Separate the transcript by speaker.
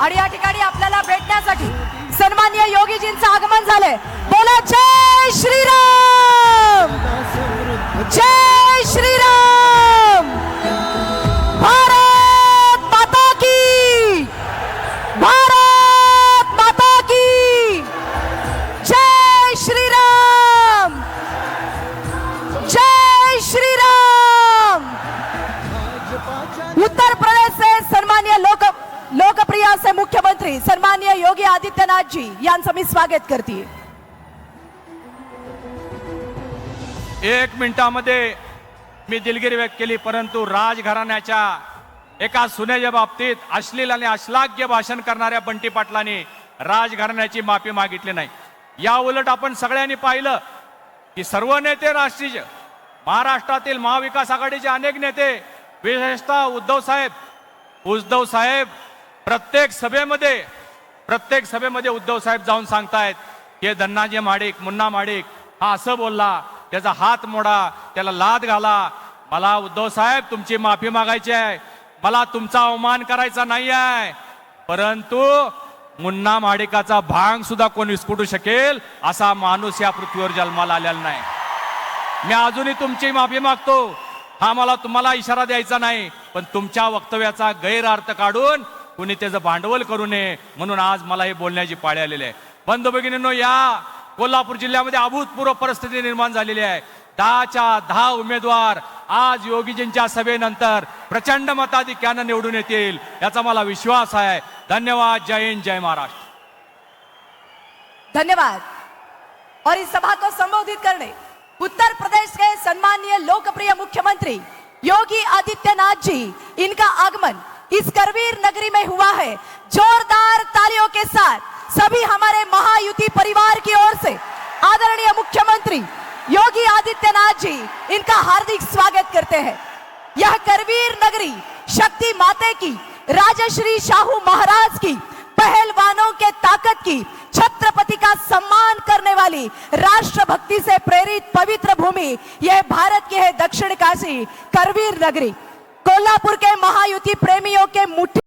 Speaker 1: आणि या ठिकाणी आपल्याला भेटण्यासाठी सन्मान्य योगीजींचं आगमन झालंय. बोला जय श्रीराम! उत्तर प्रदेश से सन्मान्य लोक लोकप्रिय असे मुख्यमंत्री सन्मान्य योगी आदित्यनाथ जी यांचं मी स्वागत करते.
Speaker 2: एक मिनिटामध्ये मी दिलगिरी व्यक्त केली परंतु राजघराण्याच्या एका सुनेच्या बाबतीत अश्लील आणि अश्लाघ्य भाषण करणाऱ्या बंटी पाटलांनी राजघराण्याची माफी मागितली नाही. या उलट आपण सगळ्यांनी पाहिलं की सर्व नेते राष्ट्रीय महाराष्ट्रातील महाविकास आघाडीचे अनेक नेते विशेषतः उद्धव साहेब उद्धव साहेब प्रत्येक सभेमध्ये प्रत्येक सभेमध्ये उद्धव साहेब जाऊन सांगतायत की हे धन्नाजी माडिक मुन्ना माडिक हा असं बोलला त्याचा हात मोडा त्याला लाद घाला. मला उद्धव साहेब तुमची माफी मागायची आहे. मला तुमचा अवमान करायचा नाही आहे. परंतु मुन्ना माडिकाचा भांग सुद्धा कोण विस्कुटू शकेल असा माणूस या पृथ्वीवर जन्माला आलेला नाही. मी अजूनही तुमची माफी मागतो. हा मला तुम्हाला इशारा द्यायचा नाही पण तुमच्या वक्तव्याचा गैरअर्थ काढून कुणी त्याचं भांडवल करू नये म्हणून आज मला हे बोलण्याची पाळी आलेली आहे. बंधू भगिनींनो या कोल्हापूर जिल्ह्यामध्ये अभूतपूर्व परिस्थिती निर्माण झालेली आहे. दहाच्या दहा उमेदवार आज योगीजींच्या सभेनंतर प्रचंड मताधिक्यानं निवडून येतील याचा मला विश्वास आहे. धन्यवाद जय हिंद जय महाराष्ट्र.
Speaker 1: धन्यवाद. और इस सभा को संबोधित करने उत्तर प्रदेश के सम्मानीय लोकप्रिय मुख्यमंत्री योगी आदित्यनाथ जी, इनका आगमन इस करवीर नगरी में हुआ है। जोरदार तालियों के साथ सभी हमारे महायुति परिवार की ओर से आदरणीय मुख्यमंत्री योगी आदित्यनाथ जी, इनका हार्दिक स्वागत करते हैं। यह करवीर नगरी शक्ति माते की, राजश्री शाहू महाराज की, पहलवानों के ताकत की, छत्रपति का सम्मान वाली राष्ट्रभक्ति से प्रेरित पवित्र भूमि यह भारत की है दक्षिण काशी करवीर नगरी कोल्हापुर के महायुति प्रेमियों के मुट्ठी